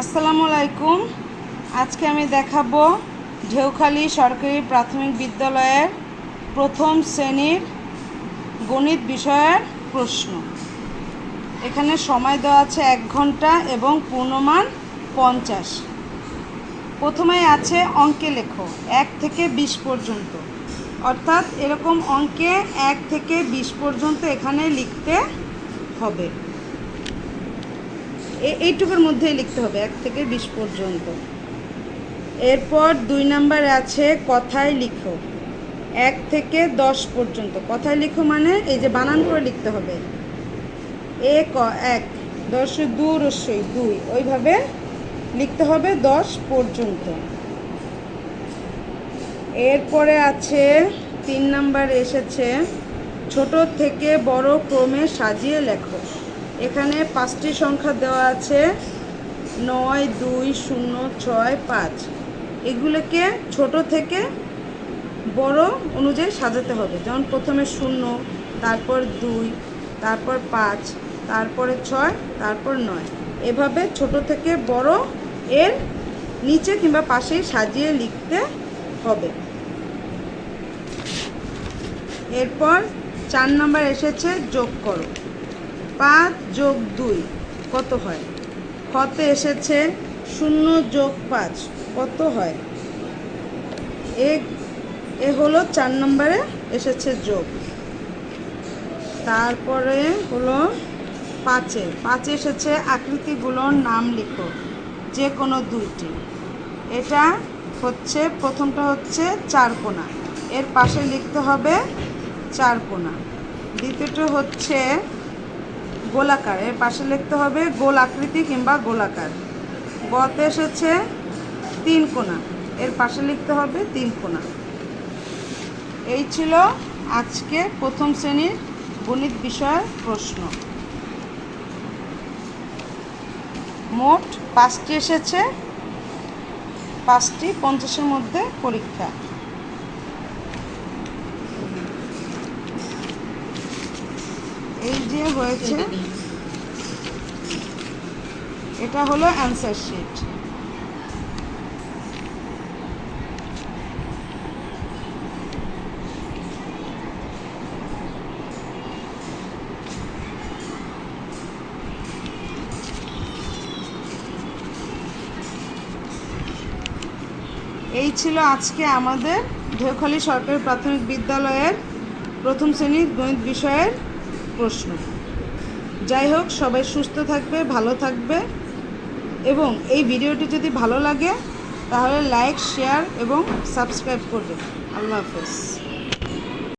আসসালামু আলাইকুম আজকে আমি দেখাবো ঢেউখালী সরকারি প্রাথমিক বিদ্যালয়ের প্রথম শ্রেণির গণিত বিষয়ের প্রশ্ন। এখানে সময় দেওয়া আছে এক ঘণ্টা এবং পূর্ণমান পঞ্চাশ। প্রথমে আছে অঙ্কে লেখো, এক থেকে বিশ পর্যন্ত। অর্থাৎ এরকম অঙ্কে এক থেকে বিশ পর্যন্ত এখানে লিখতে হবে। এইটুকুর মধ্যেই লিখতে হবে, এক থেকে বিশ পর্যন্ত। এরপর দুই নাম্বার আছে, কথায় লিখো। এক থেকে দশ পর্যন্ত। কথায় লিখো মানে এই যে বানান করে লিখতে হবে। এ, ক, এক। দশ, দু, রস্যই, দুই। ওইভাবে লিখতে হবে দশ পর্যন্ত। এরপরে আছে, তিন নাম্বার এসেছে, ছোট থেকে বড় ক্রমে সাজিয়ে লেখো। এখানে পাঁচটি সংখ্যা দেওয়া আছে। নয়, দুই, শূন্য, ছয়, পাঁচ। এগুলোকে ছোট থেকে বড় অনুযায়ী সাজাতে হবে। যেমন প্রথমে শূন্য, তারপর দুই, তারপর পাঁচ, তারপরে ছয়, তারপর নয়। এভাবে ছোট থেকে বড় এর নিচে কিংবা পাশেই সাজিয়ে লিখতে হবে। এরপর চার নম্বর এসেছে যোগ করো। পাঁচ যোগ দুই, কত হয়? খতে এসেছে শূন্য যোগ পাঁচ, কত হয়? এ এ হলো চার নম্বরে এসেছে যোগ। তারপরে হলো পাঁচে পাঁচে এসেছে আকৃতিগুলোর নাম লিখো, যে কোনো দুইটি। এটা হচ্ছে, প্রথমটা হচ্ছে চারকোনা এর পাশে লিখতে হবে চারকোনা দ্বিতীয়টা হচ্ছে গোলাকার এর পাশে লিখতে হবে গোল আকৃতি কিংবা গোলাকার। গতে এসেছে তিন কোনা এর পাশে লিখতে হবে তিন কোনা এই ছিল আজকে প্রথম শ্রেণির গণিত বিষয়ের প্রশ্ন। মোট পাঁচটি এসেছে। পাঁচটি পঞ্চাশের মধ্যে পরীক্ষা। এই যে হয়েছে, এটা হলো অ্যান্সার শিট এই ছিল আজকে আমাদের ঢেউখালী সরকারি প্রাথমিক বিদ্যালয়ের প্রথম শ্রেণির গণিত বিষয়ের প্রশ্ন। যাই হোক, সবাই সুস্থ থাকবে, ভালো থাকবে। এবং এই ভিডিওটি যদি ভালো লাগে, তাহলে লাইক, শেয়ার এবং সাবস্ক্রাইব করবে আল্লাহ হাফেজ।